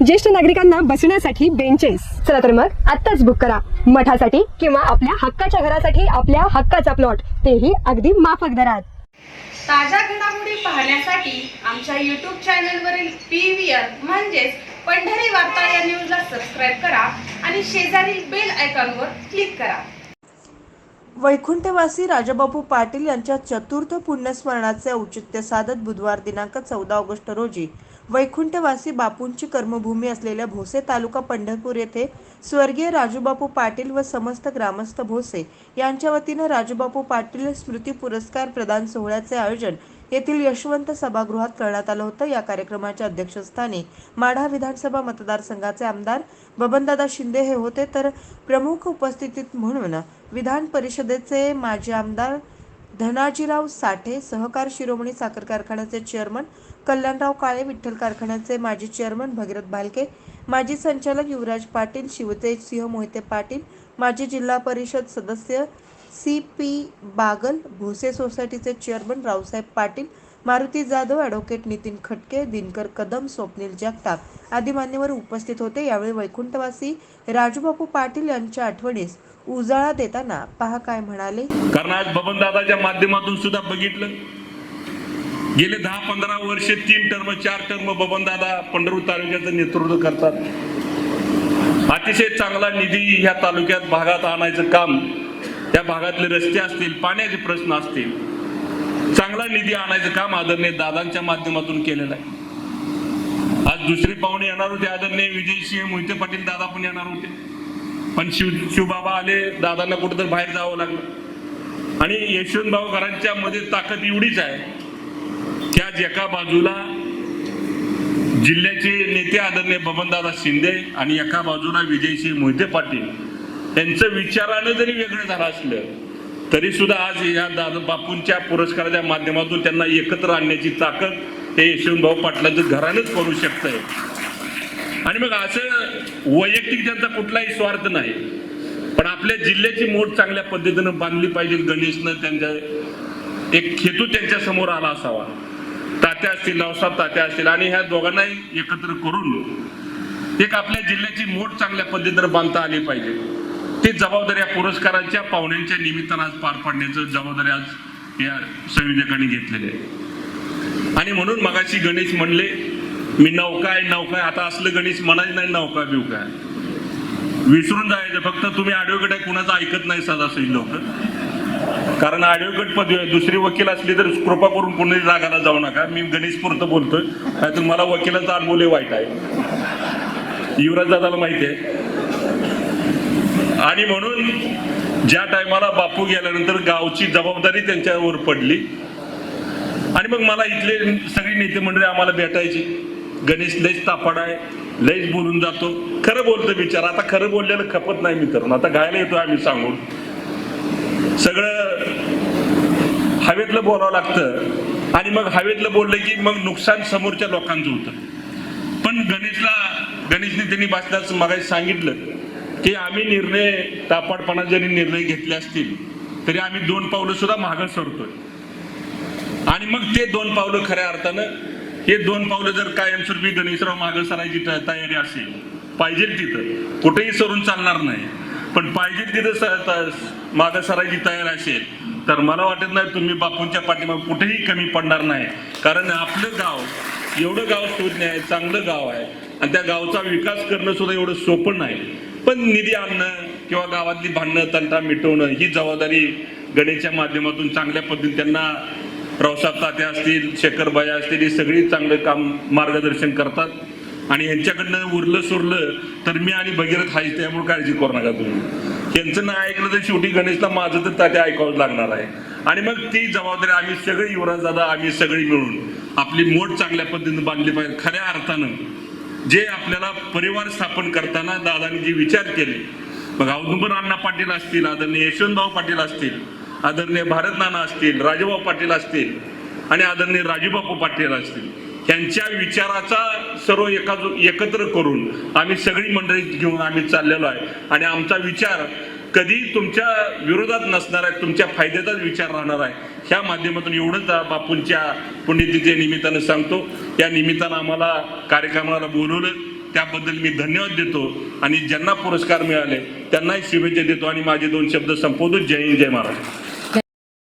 ज्येष्ठ नागरिकांना बसण्यासाठी बेंचेस चला तर मग आत्ताच बुक करा. मठासाठी किंवा आपल्या हक्काच्या घरासाठी आपल्या हक्काचा प्लॉट तेही अगदी माफक दरात. ताज्या घडामोडी पाहण्यासाठी आमच्या यूट्यूब चॅनलवरील पी व्ही आर म्हणजेच पंढरी वार्ता या न्यूजला सबस्क्राईब करा आणि शेजारील बेल आयकॉनवर क्लिक करा. वैकुंठवासी राजाबापू पाटील यांच्या चतुर्थ पुण्यस्मरणाचे औचित्य साधत बुधवार दिनांक चौदा ऑगस्ट रोजी वैकुंठवासी बापूंची कर्मभूमी असलेल्या भोसे तालुका पंढरपूर येथे स्वर्गीय राजूबापू पाटील व समस्त ग्रामस्थ भोसे यांच्या वतीनं राजूबापू पाटील स्मृती पुरस्कार प्रदान सोहळ्याचे आयोजन येथील यशवंत सभागृहात करण्यात आलं होतं. या कार्यक्रमाच्या अध्यक्षस्थानी माढा विधानसभा मतदारसंघाचे आमदार बबनदादा शिंदे हे होते. तर प्रमुख उपस्थितीत म्हणून विधान परिषदेचे माजी आमदार धनाजीराव साठे सहकार शिरोमणी साखर कारखान्याचे चेअरमन कल्याणराव काळे विठ्ठल कारखान्याचे माजी चेअरमन भगीरथ भालके माजी संचालक युवराज पाटील शिवतेज सिंह मोहिते पाटील माजी जिल्हा परिषद सदस्य सी पी बागल भोसे सोसायटीचे चेअरमन रावसाहेब पाटील मारुती जाधव ॲडव्होकेट नितीन खटके दिनकर कदम स्वप्नील जगताप आदी मान्यवर उपस्थित होते. यावेळी वैकुंठवासी राजूबापू पाटील यांच्या आठवणीस उजाळा देताना पहा काय म्हणाले. कारण आज बबनदादाच्या माध्यमातून सुद्धा बघितलं. गेले दहा पंधरा वर्षे तीन टर्म चार टर्म बबनदादा पंढरपूर तालुक्याचं नेतृत्व करतात. अतिशय चांगला निधी ह्या तालुक्यात भागात आणायचं काम. त्या भागातले रस्ते असतील पाण्याचे प्रश्न असतील चांगला निधी आणायचं काम आदरणीय दादांच्या माध्यमातून केलेलं आहे. आज दुसरे पाहुणे येणार होते आदरणीय विजयसिंह मोहिते पाटील दादा पण येणार होते. पण शिव शिवबाबा आले दादांना कुठेतरी बाहेर जावं लागलं. आणि यशवंतभाऊ घरांच्या मध्ये ताकद एवढीच आहे की आज एका बाजूला जिल्ह्याचे नेते आदरणीय बबनदादा शिंदे आणि एका बाजूला विजयसिंह मोहिते पाटील. यांचं विचारानं जरी वेगळं झालं असलं तरी सुद्धा आज या दादा बापूंच्या पुरस्काराच्या माध्यमातून त्यांना एकत्र आणण्याची ताकद हे यशवंतभाऊ पाटलांचं घरानंच करू शकतंय. आणि मग असं वैयक्तिक त्यांचा कुठलाही स्वार्थ नाही. पण आपल्या जिल्ह्याची मोठ चांगल्या पद्धतीनं बांधली पाहिजे गणेशनं त्यांच्या एक हेतू त्यांच्यासमोर आला असावा. तात्या असतील नवसाब तात्या असतील आणि ह्या दोघांनाही एकत्र करून एक आपल्या जिल्ह्याची मोठ चांगल्या पद्धतीनं बांधता आली पाहिजे. ती जबाबदारी या पुरस्कारांच्या पाहुण्यांच्या निमित्तानं आज पार पाडण्याचं जबाबदारी आज या संयोजकांनी घेतलेली आहे. आणि म्हणून मगाशी गणेश म्हणले मी नौका आहे नौका आहे आता असलं गणेश म्हणायचं नाही नौका बिवका विसरून जायचं फक्त तुम्ही आडिओगट आहे कुणाचं ऐकत नाही सदासही लोक कारण आडिओगट पदवी आहे दुसरी वकील असली तर कृपा करून कोणी जागाला जाऊ नका. मी गणेश पुरतं बोलतोय. नाहीतर मला वकिलांचा अनुभव वाईट आहे. युवराज दादाला माहिती आहे. आणि म्हणून ज्या टायमाला बापू गेल्यानंतर गावची जबाबदारी त्यांच्यावर पडली. आणि मग मला इथले सगळी नेते मंडळी आम्हाला भेटायची. गणेश लयच तापाड आहे लयच बोलून जातो. खरं बोलतो बिचार. आता खरं बोललेलं खपत नाही मित्रांनो. आता गायला येतो आम्ही सांगून. सगळं हवेतलं बोलावं लागतं. आणि मग हवेतलं बोललं की मग नुकसान समोरच्या लोकांचं होतं. पण गणेशला गणेशने त्यांनी बसल्यास मगाशी सांगितलं. की आम्ही निर्णय तापाडपणा जरी निर्णय घेतले असतील तरी आम्ही दोन पावलं सुद्धा मागं सरतोय आणि मग ते दोन पावलं खऱ्या अर्थानं हे दोन पावलं जर कायमस्वरूपी गणेशराव मागं सरायची त- तयारी असेल पाहिजे तिथं. कुठेही सरून चालणार नाही. पण पाहिजे तिथं मागं सरायची तयारी असेल तर मला वाटत नाही तुम्ही बापूंच्या पाठीमागे कुठेही कमी पडणार नाही. कारण आपलं गाव एवढं गाव शोधणे आहे चांगलं गाव आहे आणि त्या गावचा विकास करणं सुद्धा एवढं सोपं नाही. पण निधी आणणं किंवा गावातली भांडणं तंटा मिटवणं ही जबाबदारी गणेशच्या माध्यमातून चांगल्या पद्धतीने त्यांना रावसाहेब तात्या असतील शेखरबाया असतील ही सगळी चांगलं काम मार्गदर्शन करतात. आणि यांच्याकडनं उरलं सुरलं तर मी आणि भगीरथ हायच त्यामुळे काळजी करू नका तुम्ही. यांचं नाही ऐकलं तर शेवटी गणेशला माझं तर तात्या ऐकावंच लागणार आहे. आणि मग ती जबाबदारी आम्ही सगळे युवराज दादा आम्ही सगळी मिळून आपली मोठ चांगल्या पद्धतीने बांधली पाहिजे खऱ्या अर्थानं. जे आपल्याला परिवार स्थापन करताना दादांनी जे विचार केले मग औदुंबर अण्णा पाटील असतील आदरणीय यशवंतभाऊ पाटील असतील आदरणीय भारत नाना असतील राजूभाऊ पाटील असतील आणि आदरणीय राजूबापू पाटील असतील यांच्या विचाराचा सर्व एका एकत्र करून आम्ही सगळी मंडळी घेऊन आम्ही चाललेलो आहे. आणि आमचा विचार कधी तुमच्या विरोधात नसणार आहे तुमच्या फायद्याचाच विचार राहणार आहे. ह्या माध्यमातून एवढंच बापूंच्या पुण्यतिथी निमित्तानं सांगतो. या निमित्तानं आम्हाला कार्यक्रमाला बोलवलं. त्याबद्दल मी धन्यवाद देतो आणि ज्यांना पुरस्कार मिळाले त्यांनाही शुभेच्छा देतो आणि माझे दोन शब्द संपवतो. जय हिंद जय महाराष्ट्र.